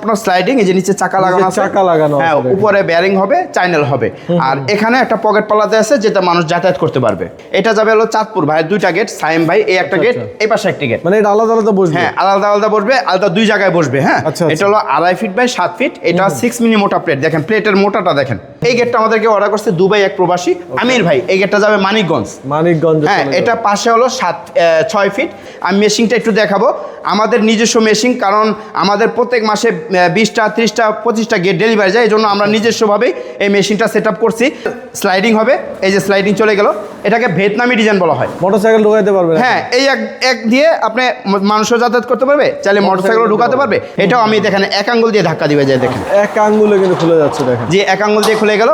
আপনার স্লাইডিং এই যে নিচে চাকা লাগানো আছে চাকা লাগানো হ্যাঁ উপরে বেয়ারিং হবে চ্যানেল হবে। আর এখানে একটা পকেট পালাতে আছে যেটা মানুষ যাতায়াত করতে পারবে। এটা যাবে হলো চাঁদপুর ভাই দুইটা গেট সাইম ভাই এই একটা গেট এই পাশে একটা গেট মানে এটা আলাদা আলাদা বসবে? হ্যাঁ আলাদা আলাদা বসবে আলাদা দুই জায়গায় বসবে হ্যাঁ? আচ্ছা, এটা হলো আড়াই ফিট বাই সাত ফিট এটা সিক্স মিনি মোটা প্লেট দেখেন প্লেটের মোটাটা দেখেন। এই গেটটা আমাদেরকে অর্ডার করছে দুবাই এক প্রবাসী আমির ভাই। এই গেটটা যাবে মানিকগঞ্জ। মানিকগঞ্জ হ্যাঁ এটা পাশে হলো সাত ছয় ফিট আমি মেশিনটা একটু দেখাবো। আমাদের নিজস্ব মেশিন কারণ আমাদের প্রত্যেক মাসে বিশটা ত্রিশটা পঁচিশটা গেট ডেলিভারি যায় এই জন্য আমরা নিজস্বভাবেই এই মেশিনটা সেট করছি। স্লাইডিং হবে এই যে স্লাইডিং চলে গেল। এটাকে ভিয়েতনামি ডিজাইন বলা হয়। মোটরসাইকেল ঢোকাইতে পারবে হ্যাঁ এই এক এক দিয়ে আপনি মানুষও যাতায়াত করতে পারবে চাইলে মোটরসাইকেল ঢুকাতে পারবে। এটাও আমি দেখেন এক আঙ্গুল দিয়ে ধাক্কা দিবে যায় দেখেন। এক আঙ্গুলে কিন্তু খুলে যাচ্ছে দেখেন। যে এক আঙ্গুল দিয়ে খুলে গেল।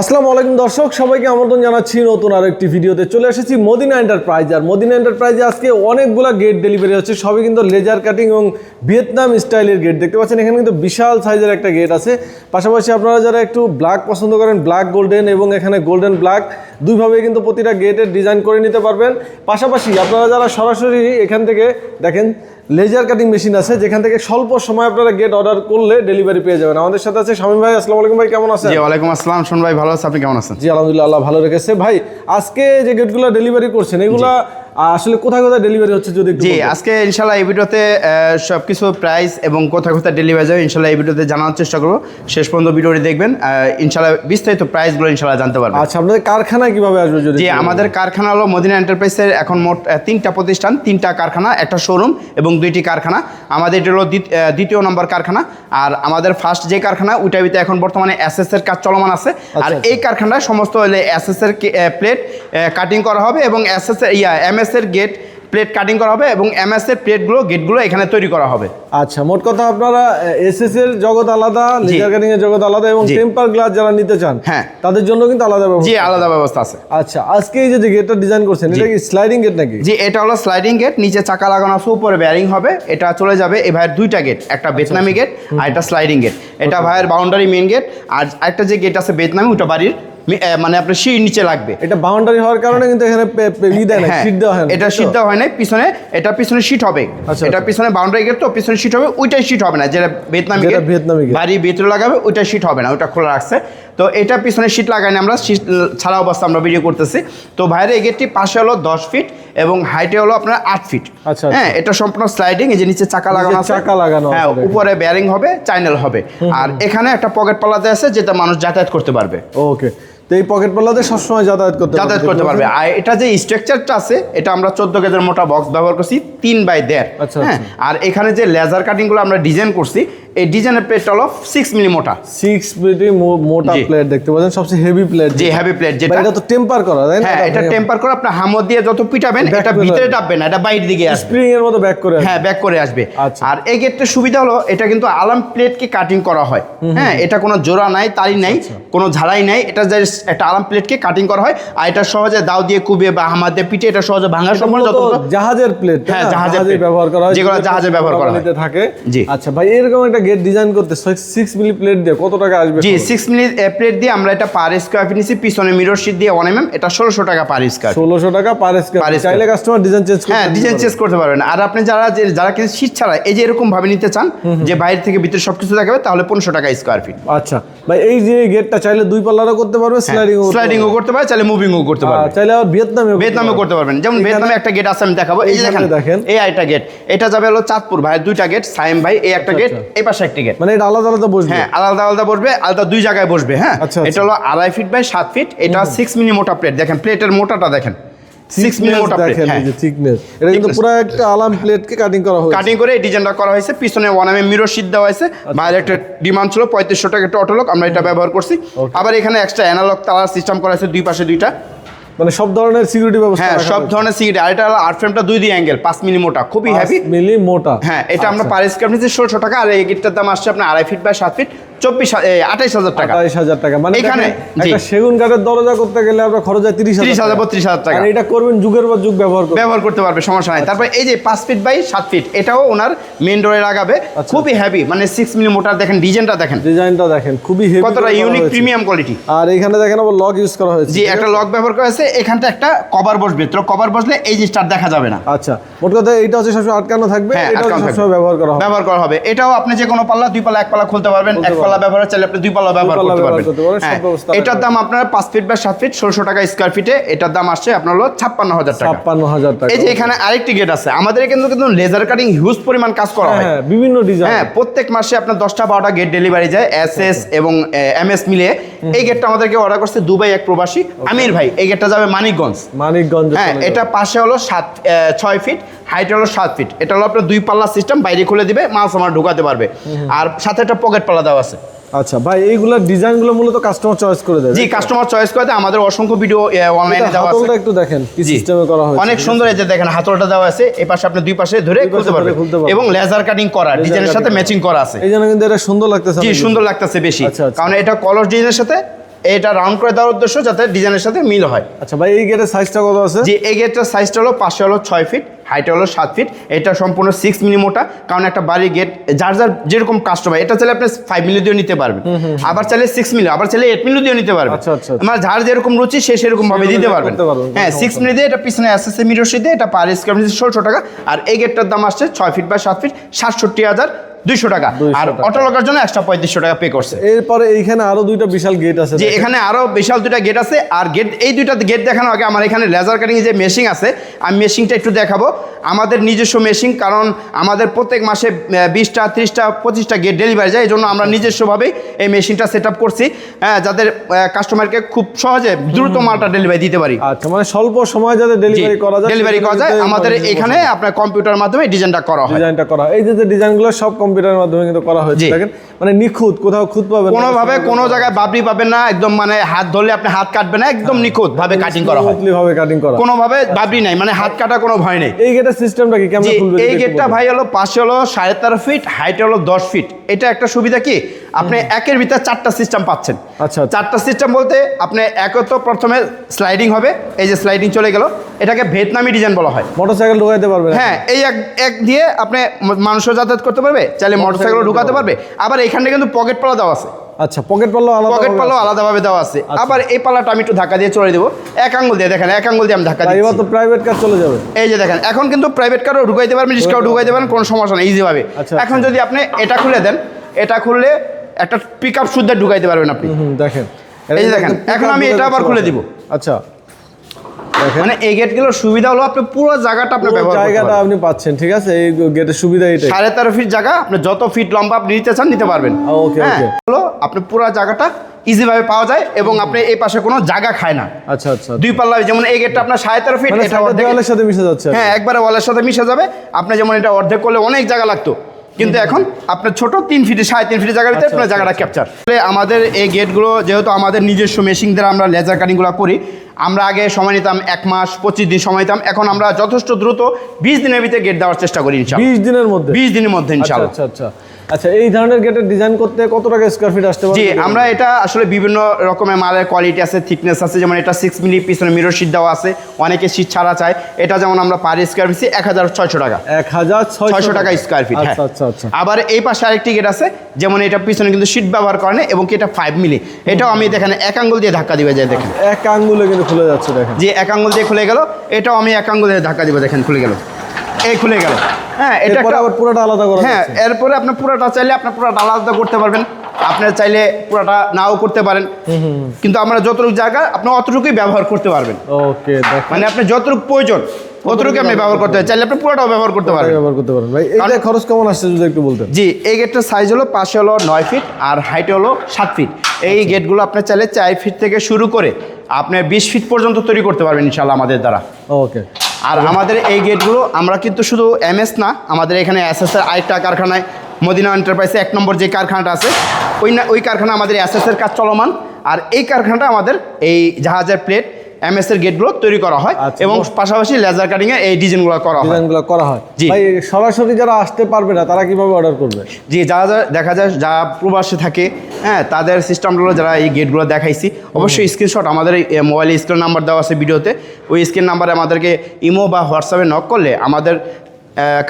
আসসালামু আলাইকুম দর্শক, সবাইকে আমন্ত্রণ জানাচ্ছি নতুন আর একটি ভিডিওতে। চলে এসেছি মদিনা এন্টারপ্রাইজ। আর মদিনা এন্টারপ্রাইজে আজকে অনেকগুলা গেট ডেলিভারি হচ্ছে। সবই কিন্তু লেজার কাটিং এবং ভিয়েতনাম স্টাইলের গেট দেখতে পাচ্ছেন, এখানে কিন্তু বিশাল সাইজের একটা গেট আছে। পাশাপাশি আপনারা যারা একটু ব্ল্যাক পছন্দ করেন ব্ল্যাক গোল্ডেন এবং এখানে গোল্ডেন ব্ল্যাক দুইভাবে কিন্তু প্রতিটা গেটের ডিজাইন করে নিতে পারবেন। পাশাপাশি আপনারা যারা সরাসরি এখান থেকে দেখেন লেজার কাটিং মেশিন আছে যেখান থেকে স্বল্প সময় আপনারা গেট অর্ডার করলে ডেলিভারি পেয়ে যাবেন। আমাদের সাথে আছে শামীম ভাই আসসালামু আলাইকুম ভাই কেমন আছেন? জি ওয়ালাইকুম আসসালাম। শোন ভাই ভালো আছে আপনি কেমন আছেন? জি আলহামদুলিল্লাহ আল্লাহ ভালো রেখেছে। ভাই আজকে যে গেটগুলো ডেলিভারি করছেন এগুলা আসলে কোথায় কোথায় ডেলিভারি হচ্ছে যদি জি আজকে ইনশাল্লাহ এই ভিডিওতে সব কিছু প্রাইস এবং কোথায় কোথায় ডেলিভারি যাবে ইনশাল্লাহ এই ভিডিওতে জানার চেষ্টা করব। শেষ পর্যন্ত ভিডিওটি দেখবেন ইনশাল্লাহ বিস্তারিত প্রাইসগুলো ইনশাল্লাহ জানতে পারবেন। আচ্ছা আপনাদের কারখানা কীভাবে আসবে যদি একটু আমাদের কারখানা হলো মদিনা এন্টারপ্রাইজের এখন মোট তিনটা প্রতিষ্ঠান তিনটা কারখানা একটা শোরুম এবং দুইটি কারখানা। আমাদের এটা হলো দ্বিতীয় নম্বর কারখানা। আর আমাদের ফার্স্ট যে কারখানা ওইটার ভিতরে এখন বর্তমানে এসএস এর কাজ চলমান আছে। আর আচ্ছা। এই কারখানায় সমস্ত এসএস এর প্লেট কাটিং করা হবে এবং এসএস এর ইয়া এমএস এর গেট প্লেট কাটিং করা হবে এবং এমএস এর প্লেটগুলো গেটগুলো এখানে তৈরি করা হবে। আচ্ছা মোট কথা আপনারা এসএস এর জগৎ আলাদা লেজার কাটিং এর জগৎ আলাদা এবং। টেম্পার গ্লাস যারা নিতে চান হ্যাঁ। তাদের জন্য কিন্তু আলাদা ব্যবস্থা জি আলাদা ব্যবস্থা আছে। আচ্ছা আজকে এই যে গেটটা ডিজাইন করছেন এটা কি স্লাইডিং গেট নাকি? জি এটা হলো স্লাইডিং গেট নিচে চাকা লাগানো আছে উপরে বেয়ারিং হবে এটা চলে যাবে এই ভাইয়ের দুইটা গেট একটা ভিয়েতনামি গেট আর একটা স্লাইডিং গেট এটা ভাইয়ের বাউন্ডারি মেইন গেট আর একটা যে গেট আছে ভিয়েতনামি ওটা বাড়ির মানে আপনার সিঁড়ি নিচে লাগবে। এটা বাউন্ডারি হওয়ার কারণে কিন্তু এখানে না শীট দেওয়া হয় না। এটা? শীট দেওয়া হয় নাই পিছনে এটা পিছনে শীট হবে। আচ্ছা, এটা আচ্ছা। পিছনে বাউন্ডারি গেট তো পিছনে শীট হবে ওইটাই শীট হবে না যেটা ভিয়েতনামি ভিয়েতনামি ভিতরে লাগাবে ওইটা শীট হবে না ওটা খোলা রাখছে। তো এটা পিছনে শীট লাগাই না আমরা শীট ছাড়া অবস্থা আমরা ভিডিও করতেছি। তো বাইরে এই গেটটি পাশে হলো দশ ফিট এবং হাইটে হলো আপনার আট ফিট আচ্ছা, হ্যাঁ এটা সম্পূর্ণ স্লাইডিং এই যে নিচে চাকা লাগানো আছে। চাকা লাগানো হ্যাঁ উপরে বেয়ারিং হবে চ্যানেল হবে। আর এখানে একটা পকেট পালাতে আছে যেটা মানুষ যাতায়াত করতে পারবে। ওকে। তো এই পকেট পাল্লাতে সবসময় যাতায়াত করতে যাতায়াত করতে পারবে। আর এটা যে স্ট্রাকচারটা আছে এটা আমরা চোদ্দ কেজের মোটা বক্স ব্যবহার করছি তিন বাই দেড় আচ্ছা, হ্যাঁ? আর এখানে যে লেজার কাটিংগুলো আমরা ডিজাইন করছি এই ডিজাইনের প্লেটটা হলো সিক্স মিলি মোটা সিক্স মিলি মোটা। প্লেট দেখতে পাচ্ছেন সবচেয়ে হেভি প্লেট যে হেভি প্লেট যেটা এটা তো টেম্পার করা তাই না হ্যাঁ এটা টেম্পার করে আপনার হামদ দিয়ে যত পিটাবেন এটা ভিতরে। ডাববে না এটা বাইরের দিকে আসবে স্প্রিং এর মতো ব্যাক করে হ্যাঁ ব্যাক করে আসবে আচ্ছা। আর এই গেটটার সুবিধা হলো এটা কিন্তু আলাম প্লেটকে কাটিং করা হয় হ্যাঁ এটা কোনো জোড়া নাই তালি নাই আচ্ছা। কোনো ঝালাই নাই এটা just একটা আলাম প্লেটকে কাটিং করা হয় আর এটা সহজে দাও দিয়ে কুবিয়ে বা হামার দিয়ে পিটে এটা সহজে ভাঙার এটা সম্ভাবনা যত জাহাজের প্লেট হ্যাঁ, জাহাজের ব্যবহার করা হয় যেগুলো জাহাজে ব্যবহার করা হয়। থাকে জি। আচ্ছা ভাই এরকম একটা গেট ডিজাইন করতে সিক্স মিলি প্লেট দিয়ে কত টাকা আসবে জি সিক্স মিলি প্লেট দিয়ে আমরা এটা পার স্কোয়ার ফিট নিচ্ছি পিছনে মিরর শিট দিয়ে ওয়ান এম এটা ষোলোশো টাকা পার স্কোয়ার ষোলোশো টাকা পার স্কোয়ার চাইলে কাস্টমার ডিজাইন চেঞ্জ হ্যাঁ ডিজাইন চেঞ্জ করতে পারবেন। আর আপনি যারা যারা কিন্তু শীত ছাড়া এই যে এরকম ভাবে নিতে চান যে বাইরে থেকে ভিতরে সবকিছু দেখাবে তাহলে পনেরোশো টাকা স্কোয়ার ফিট আচ্ছা। ভাই এই যে গেটটা চাইলে দুই পাল্লারও করতে পারবে স্লাইডিং স্লাইডিংও করতে পারে চাইলে মুভিংও করতে পারবে। চাইলে আবার ভিয়েতনামে ভিয়েতনামে করতে পারবেন। যেমন ভিয়েতনামে একটা গেট আছে আমি দেখাবো। এই যে দেখেন। এই একটা গেট এটা যাবে হলো চাঁদপুর ভাই দুইটা গেট সাইম ভাই এই একটা গেট এই পাশে একটা গেট মানে এটা আলাদা আলাদা বসবে? হ্যাঁ আলাদা আলাদা বসবে আলাদা দুই জায়গায় বসবে হ্যাঁ। আচ্ছা, এটা হলো আড়াই ফিট বাই সাত ফিট এটা সিক্স মিনি মোটা প্লেট দেখেন প্লেটের মোটাটা দেখেন। সিক্স মোটা দেখেন হ্যাঁ। যে thickness। এটা কিন্তু পুরো একটা আলাম প্লেটকে কাটিং করা হয়েছে। কাটিং করে এই ডিজাইনটা করা হয়েছে। পিছনে ওয়ান এম মিরর শীট দেওয়া হয়েছে। আচ্ছা। বাইরে একটা ডিমান্ড ছিল পঁয়ত্রিশশো টাকা একটা অটোলক আমরা এটা ব্যবহার করছি। আবার এখানে এক্সট্রা অ্যানালগ তালার সিস্টেম করা আছে দুই পাশে দুইটা। মানে সব ধরনের সিকিউরিটি ব্যবস্থা হ্যাঁ সব ধরনের সিট আর এটা হলো আট ফ্রেমটা দুই দুই অ্যাঙ্গেল পাঁচ মিলি মোটা খুবই হেভি মিলি মোটা হ্যাঁ এটা আমরা আচ্ছা। পার স্কোয়ার নিচ্ছি ষোলোশো টাকা আর এই গেটটার দাম আসছে আপনার আড়াই ফিট বা সাত ফিট চব্বিশ আঠাইশ হাজার টাকা। আঠাইশ হাজার টাকা। মানে এখানে, একটা সেগুন কাঠের দরজা করতে গেলে আপনার খরচ হয় তিরিশ তিরিশ হাজার বত্রিশ হাজার টাকা। এটা করবেন যুগের পর যুগ ব্যবহার ব্যবহার করতে পারবে সমস্যা নাই। তারপর এই যে পাঁচ ফিট বাই সাত ফিট এটাও ওনার মেন ডোরে লাগাবে। আচ্ছা। খুবই হ্যাভি মানে সিক্স মিলি মোটার দেখেন ডিজাইনটা দেখেন। ডিজাইনটা দেখেন খুবই হেভি কতটা ইউনিক প্রিমিয়াম কোয়ালিটি আর এখানে দেখেন আবার লক ইউজ করা হয়েছে। জি একটা লক ব্যবহার করা হয়েছে এখানটা একটা কভার বসবে। তো কভার বসলে এই জিনিসটা দেখা যাবে না। আচ্ছা মোট কথা এটা হচ্ছে সবসময় আটকানো থাকবে হ্যাঁ, এটা সবসময় ব্যবহার করা হবে। ব্যবহার করা হবে। এটাও আপনি যে কোনো পাল্লা দুই পাল্লা এক পাল্লা খুলতে পারবেন এক পাল্লা ব্যবহার চাইলে আপনি দুই পাল্লা ব্যবহার করতে পারবেন। হ্যাঁ, এটার দাম আপনার পাঁচ ফিট বা সাত ফিট ষোলোশো টাকা স্কোয়ার ফিটে এটার দাম আসছে আপনার হলো ছাপ্পান্ন হাজার টাকা। ছাপ্পান্ন হাজার টাকা এই যে এখানে আরেকটি গেট আছে আমাদের কিন্তু কিন্তু লেজার কাটিং হিউজ পরিমাণ কাজ করা হ্যাঁ, হয় হ্যাঁ বিভিন্ন ডিজাইন হ্যাঁ প্রত্যেক মাসে আপনার দশটা বারোটা গেট ডেলিভারি যায় এস এস এবং এম এস মিলে এই গেটটা আমাদেরকে অর্ডার করছে দুবাই এক প্রবাসী আমির ভাই এই গেটটা যাবে মানিকগঞ্জ। মানিকগঞ্জ হ্যাঁ এটা পাশে হলো সাত ছয় ফিট হাইট হলো সাত ফিট এটা হলো আপনার দুই পাল্লা সিস্টেম বাইরে খুলে দিবে মাল সামার ঢুকাতে পারবে। আর সাথে একটা পকেট পাল্লা দেওয়া আছে। আচ্ছা ভাই এইগুলা ডিজাইনগুলো মূলত কাস্টমার চয়েস করে দেয় জি কাস্টমার চয়েস করে দেয়, আমাদের অসংখ্য ভিডিও অনলাইনে দেওয়া আছে। হাতলটা একটু দেখেন কি সিস্টেমে করা হয়েছে। অনেক সুন্দর এই যে দেখেন হাতলটা দেওয়া আছে। এই পাশে আপনি দুই পাশে ধরে খুলতে পারবেন। এবং লেজার কাটিং করা ডিজাইনের সাথে ম্যাচিং করা আছে। এই জন্য কিন্তু এটা সুন্দর লাগতেছে জি সুন্দর লাগতেছে বেশি। আচ্ছা, আচ্ছা। কারণ এটা কলস ডিজাইনের সাথে এটা রাউন্ড করে দেওয়ার উদ্দেশ্য যাতে ডিজাইনের সাথে মিল হয়। আচ্ছা ভাই এই গেটের সাইজটা কত আছে? যে এই গেটটার সাইজটা হলো পাশে হলো ছয় ফিট হাইট হলো সাত ফিট এটা সম্পূর্ণ সিক্স মিলি মোটা কারণ একটা বাড়ির গেট যার যার যেরকম কাস্টমার এটা চাইলে আপনি ফাইভ মিলি দিয়েও নিতে পারবেন। আবার চাইলে সিক্স মিলি আবার চাইলে এইট মিলি দিয়েও নিতে পারবেন। আচ্ছা, আচ্ছা, আচ্ছা। আমার যার যেরকম রুচি সে সেরকম ভাবে দিতে পারবেন। হ্যাঁ সিক্স মিলি দিয়ে এটা পিছনে আসছে মিরর দিয়ে এটা পার স্কোয়ার ষোলোশো টাকা আর এই গেটটার দাম আসছে ছয় ফিট বা সাত ফিট সাতষট্টি হাজার দুইশো টাকা। আর। অটো লগার জন্য এক্সট্রা পঁয়ত্রিশশো টাকা পে করছে। এরপরে এইখানে আরও দুইটা বিশাল গেট আছে যে এখানে আরও বিশাল দুইটা গেট আছে। আর গেট এই দুইটা গেট দেখানো আগে আমার এখানে লেজার কাটিং যে মেশিন আছে আমি মেশিনটা একটু দেখাবো। আমাদের নিজস্ব মেশিন কারণ আমাদের প্রত্যেক মাসে বিশটা ত্রিশটা পঁচিশটা গেট ডেলিভারি যায় এই জন্য আমরা নিজস্বভাবেই এই মেশিনটা সেট আপ করছি। হ্যাঁ যাদের কাস্টমারকে খুব সহজে দ্রুত মালটা ডেলিভারি দিতে পারি। আচ্ছা মানে স্বল্প সময় যাতে ডেলিভারি করা যায় ডেলিভারি করা যায়। আমাদের এখানে আপনার কম্পিউটার মাধ্যমে ডিজাইনটা করা হয়। ডিজাইনটা করা। এই যে যে ডিজাইনগুলো সব কম্পিউটারের মাধ্যমে কিন্তু করা হয়েছে। দেখেন মানে নিখুঁত কোথাও খুঁত পাবেন না। কোনোভাবে কোনো জায়গায় বাবরি পাবেন না একদম মানে হাত ধরলে আপনি হাত কাটবেন না একদম নিখুঁত ভাবে কাটিং করা হয়। ভাবে কাটিং করা। কোনোভাবে বাবরি নাই মানে হাত কাটা কোনো ভয় নেই। এই গেটের সিস্টেমটা কি? কেমন খুলবে এই গেটটা ভাই হলো পাশে হলো সাড়ে তেরো ফিট হাইট হলো দশ ফিট এটা একটা সুবিধা কি? আপনি একের ভিতরে চারটা সিস্টেম পাচ্ছেন। আচ্ছা, আচ্ছা। চারটা সিস্টেম বলতে আপনি এক তো প্রথমে স্লাইডিং হবে এই যে স্লাইডিং চলে গেল। এটাকে ভিয়েতনামি ডিজাইন বলা হয়। মোটরসাইকেল ঢোকাইতে পারবে হ্যাঁ এই এক এক দিয়ে আপনি মানুষও যাতায়াত করতে পারবে চাইলে মোটরসাইকেল ঢুকাতে পারবে। আবার এখানে কিন্তু পকেট পালা দেওয়া আছে। আচ্ছা পকেট পাল্লা আলাদা পকেট পালাও আলাদাভাবে দেওয়া আছে। আবার এই পালাটা আমি একটু ধাক্কা দিয়ে চলে দেবো। এক আঙ্গুল দিয়ে দেখেন এক আঙ্গুল দিয়ে আমি ধাক্কা এবার দিচ্ছি। তো প্রাইভেট কার চলে যাবে। এই যে দেখেন এখন কিন্তু প্রাইভেট কারও ঢুকাইতে পারবেন রিক্সাও ঢুকাইতে পারেন কোনো সমস্যা নেই ইজিভাবে আচ্ছা, এখন যদি আপনি এটা খুলে দেন এটা খুললে একটা পিক আপ শুদ্ধ ঢুকাইতে পারবেন আপনি। দেখেন। এই যে দেখেন, এখন আমি এটা আবার খুলে দিব। আচ্ছা। মানে এই গেটগুলোর সুবিধা হলো আপনি পুরো জায়গাটা আপনি ব্যবহার জায়গাটা আপনি পাচ্ছেন ঠিক আছে? এই গেটের সুবিধা এটাই। সাড়ে তেরো ফিট জায়গা আপনি যত ফিট লম্বা আপনি নিতে চান নিতে পারবেন। ওকে, হ্যাঁ ওকে। হলো আপনি পুরো জায়গাটা ইজিভাবে পাওয়া যায় এবং আপনি এই পাশে কোনো জায়গা খায় না। আচ্ছা আচ্ছা দুই পাল্লা যেমন এই গেটটা আপনার সাড়ে তেরো ফিট মানে এটা দেওয়ালের সাথে মিশে যাচ্ছে হ্যাঁ একবারে ওয়ালের সাথে মিশে যাবে। আপনি যেমন এটা অর্ধেক করলে অনেক জায়গা লাগতো। কিন্তু এখন আপনার ছোট তিন ফিটে সাড়ে তিন ফিটের জায়গার ভিতরে আচ্ছা, আপনার আচ্ছা, জায়গাটা ক্যাপচার আমাদের এই গেটগুলো যেহেতু আমাদের নিজস্ব মেশিন দ্বারা আমরা লেজার কাটিংগুলো করি আমরা আগে সময় নিতাম এক মাস পঁচিশ দিন সময় নিতাম। এখন আমরা যথেষ্ট দ্রুত বিশ দিনের ভিতরে গেট দেওয়ার চেষ্টা করি ইনশাল্লাহ বিশ দিনের মধ্যে? বিশ দিনের মধ্যে আচ্ছা ইনশাল্লাহ আচ্ছা আচ্ছা। আচ্ছা এই ধরনের গেটের ডিজাইন করতে কত টাকা স্কোয়ার ফিট আসতে পারে? জি আমরা এটা আসলে বিভিন্ন রকমের মালের কোয়ালিটি আছে থিকনেস আছে যেমন এটা সিক্স মিলি পিছনে মিরর শীট দেওয়া আছে অনেকে শীট ছাড়া চায়। এটা যেমন আমরা পার স্কোয়ার ফিট এক হাজার ছয়শো টাকা। এক হাজার ছয়শো টাকা স্কোয়ার ফিট হ্যাঁ। আচ্ছা আচ্ছা আচ্ছা। আবার এই পাশে আরেকটি গেট আছে যেমন এটা পিছনে কিন্তু শীট ব্যবহার করে না এবং কি এটা ফাইভ মিলি এটাও আমি দেখেন এক আঙ্গুল দিয়ে ধাক্কা দিবে যায় দেখেন। এক আঙ্গুলে কিন্তু খুলে যাচ্ছে দেখেন। যে এক আঙ্গুল দিয়ে খুলে গেল এটাও আমি এক আঙ্গুল দিয়ে ধাক্কা দিবে দেখেন খুলে গেল। এই খুলে গেল। হ্যাঁ এটা আবার পুরোটা আলাদা করা হ্যাঁ এরপরে আপনি পুরোটা চাইলে আপনার পুরোটা আলাদা করতে পারবেন। আপনার চাইলে পুরোটা নাও করতে পারেন। কিন্তু আমরা যতটুকু জায়গা আপনি অতটুকুই ব্যবহার করতে পারবেন। ওকে মানে আপনি যতটুকু প্রয়োজন অতটুকু আপনি ব্যবহার করতে পারেন চাইলে আপনি পুরোটাও ব্যবহার করতে পারবেন ব্যবহার করতে পারেন। ভাই এইটা খরচ কেমন আসছে যদি একটু বলতেন? জি এই গেটটার সাইজ হলো পাশে হলো নয় ফিট আর হাইট হলো সাত ফিট এই গেটগুলো আপনার চাইলে চার ফিট থেকে শুরু করে আপনি বিশ ফিট পর্যন্ত তৈরি করতে পারবেন ইনশাল্লাহ আমাদের দ্বারা। ওকে। আর আমাদের এই গেটগুলো আমরা কিন্তু শুধু এমএস না, আমাদের এখানে এসএস এর আরেকটা কারখানায়, মদিনা এন্টারপ্রাইজে এক নম্বর যে কারখানাটা আছে, ওই না, ওই কারখানা আমাদের এসএস এর কাজ চলমান। আর এই কারখানাটা আমাদের এই জাহাজের প্লেট এমএস এর গেটগুলো তৈরি করা হয় আচ্ছা। এবং পাশাপাশি লেজার কাটিং এ এই ডিজাইনগুলো করা হয়। ডিজাইনগুলো করা হয়। জি। সরাসরি যারা আসতে পারবে না তারা কীভাবে অর্ডার করবে? জি যারা দেখা যায় যারা প্রবাসে থাকে হ্যাঁ তাদের সিস্টেমগুলো যারা এই গেটগুলো দেখাইছি অবশ্যই স্ক্রিনশট আমাদের এই মোবাইলে স্ক্রিন নাম্বার দেওয়া আছে ভিডিওতে। ওই স্ক্রিন নাম্বারে আমাদেরকে ইমো বা হোয়াটসঅ্যাপে নক করলে আমাদের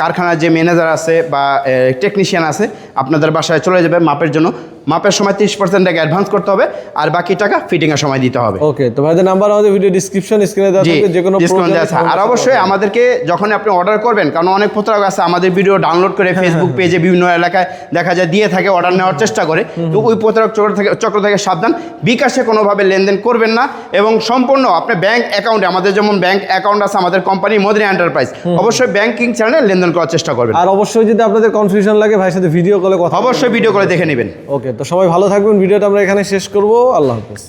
কারখানার যে ম্যানেজার আছে বা টেকনিশিয়ান আছে আপনাদের বাসায় চলে যাবে মাপের জন্য। মাপের সময় তিরিশ পার্সেন্ট টাকা অ্যাডভান্স করতে হবে আর বাকি টাকা ফিটিংয়ের সময় দিতে হবে। ওকে তো ভাইদের নাম্বার আমাদের ভিডিও ডিসক্রিপশন স্ক্রিনে দেওয়া থাকবে যে কোনো দেওয়া আছে। আর অবশ্যই আমাদেরকে যখন আপনি অর্ডার করবেন কারণ অনেক প্রতারক আছে আমাদের ভিডিও ডাউনলোড করে ফেসবুক পেজে বিভিন্ন এলাকায় দেখা যায় দিয়ে থাকে অর্ডার নেওয়ার চেষ্টা করে। তো ওই প্রতারক চক্র থেকে চক্র থেকে সাবধান। বিকাশে কোনোভাবে লেনদেন করবেন না এবং সম্পূর্ণ আপনি ব্যাংক অ্যাকাউন্টে আমাদের যেমন ব্যাংক অ্যাকাউন্ট আছে আমাদের কোম্পানি মদিনা এন্টারপ্রাইজ অবশ্যই ব্যাংকিং চ্যানেলে লেনদেন করার চেষ্টা করবেন। আর অবশ্যই যদি আপনাদের কনফিউশন লাগে ভাইয়ের সাথে ভিডিও কলে কথা অবশ্যই ভিডিও করে দেখে নেবেন। ওকে তো সবাই ভালো থাকবেন ভিডিওটা আমরা এখানে শেষ করব। আল্লাহ হাফেজ।